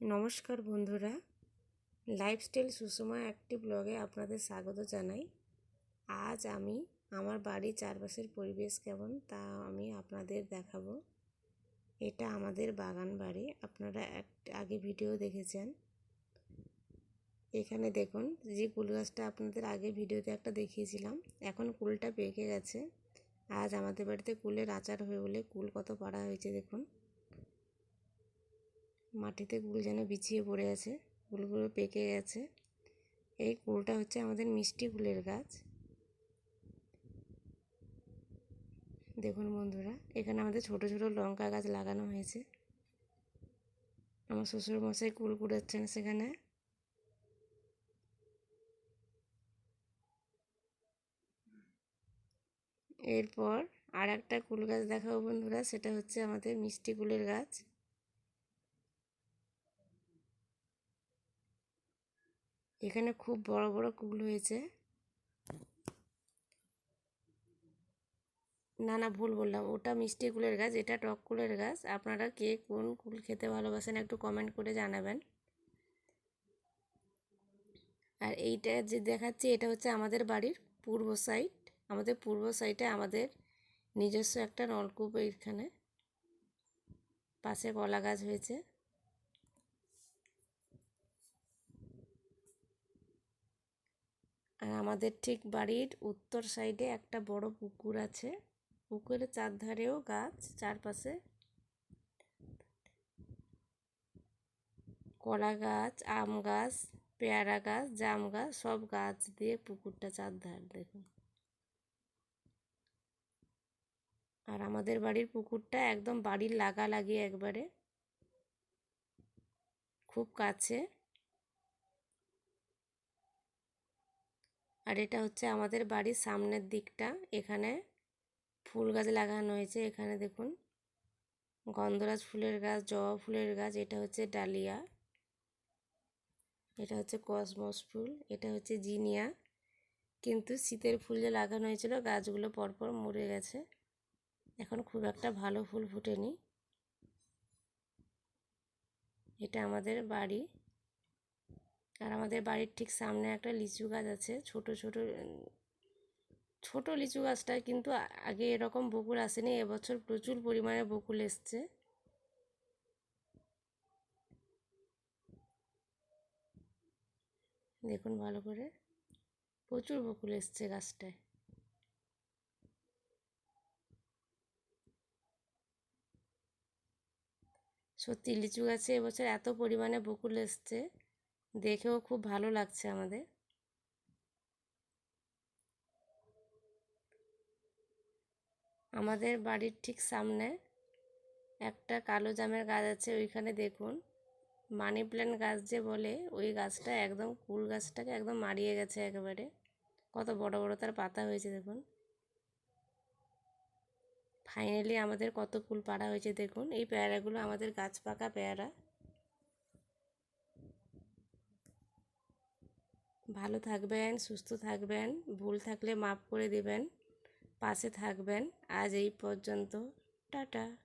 নমস্কার বন্ধুরা। লাইফস্টাইল সুষমা একটি ব্লগে আপনাদের স্বাগত জানাই। আজ আমি আমার বাড়ির চারপাশের পরিবেশ কেমন তা আমি আপনাদের দেখাবো। এটা আমাদের বাগান বাড়ি, আপনারা এক আগে ভিডিও দেখেছেন। এখানে দেখুন, যে কুল গাছটা আপনাদের আগে ভিডিওতে একটা দেখিয়েছিলাম, এখন কুলটা পেকে গেছে। আজ আমাদের বাড়িতে কুলের আচার হয়ে বলে কুল কত পাড়া হয়েছে দেখুন। মাটিতে কুল যেন বিছিয়ে পড়ে আছে কুলগুলো পেকে গেছে। এই কুলটা হচ্ছে আমাদের মিষ্টি কুলের গাছ। দেখুন বন্ধুরা, এখানে আমাদের ছোট ছোট লঙ্কা গাছ লাগানো হয়েছে। আমার শ্বশুর মশাই কুল কুড়াচ্ছেন সেখানে। এরপর আর একটা কুল গাছ দেখাবো বন্ধুরা, সেটা হচ্ছে আমাদের মিষ্টি কুলের গাছ। এখানে খুব বড় বড় কুল হয়েছে। না না, ভুল বললাম। ওটা মিষ্টি কুলের গাছ, এটা টক কুলের গাছ। আপনারা কে কোন কুল খেতে ভালোবাসেন একটু কমেন্ট করে জানাবেন। আর এইটা যে দেখাচ্ছি, এটা হচ্ছে আমাদের বাড়ির পূর্ব সাইড আমাদের পূর্ব সাইডে আমাদের নিজস্ব একটা নলকূপ এইখানে। পাশে কলা গাছ হয়েছে আর আমাদের ঠিক বাড়ির উত্তর সাইডে একটা বড় পুকুর আছে। পুকুরের চারধারেও গাছ, চারপাশে কলা গাছ, আম গাছ, পেয়ারা গাছ, জাম গাছ, সব গাছ দিয়ে পুকুরটা চারধার, দেখুন। আর আমাদের বাড়ির পুকুরটা একদম বাড়ির লাগা লাগিয়ে একবারে খুব কাছে। আর এটা হচ্ছে আমাদের বাড়ির সামনের দিকটা। এখানে ফুল গাছ লাগানো হয়েছে। এখানে দেখুন, গন্ধরাজ ফুলের গাছ, জবা ফুলের গাছ, এটা হচ্ছে ডালিয়া, এটা হচ্ছে কসমস ফুল, এটা হচ্ছে জিনিয়া। কিন্তু শীতের ফুল যে লাগানো হয়েছিল, গাছগুলো পরপর মরে গেছে। এখন খুব একটা ভালো ফুল ফুটেনি। এটা আমাদের বাড়ি। আর আমাদের বাড়ির ঠিক সামনে একটা লিচু গাছ আছে, ছোট ছোট ছোট লিচু গাছটা কিন্তু আগে এরকম বকুল আসেনি, এবছর প্রচুর পরিমাণে বকুল এসছে। দেখুন ভালো করে, প্রচুর বকুল এসছে গাছটায়। সত্যি লিচু গাছে এবছর এত পরিমাণে বকুল এসছে। দেখেও খুব ভালো লাগছে আমাদের। আমাদের বাড়ির ঠিক সামনে একটা কালো জামের গাছ আছে, ওইখানে দেখুন। মানি প্ল্যান্ট গাছ যে বলে, ওই গাছটা একদম কুল গাছটাকে একদম মারিয়ে গেছে একেবারে। কত বড় বড় তার পাতা হয়েছে, দেখুন। ফাইনালি আমাদের কত কুল পাড়া হয়েছে, দেখুন। এই পেয়ারাগুলো আমাদের গাছ পাকা পেয়ারা। ভালো থাকবেন, সুস্থ থাকবেন, ভুল থাকলে মাফ করে দেবেন, পাশে থাকবেন। আজ এই পর্যন্ত। টাটা।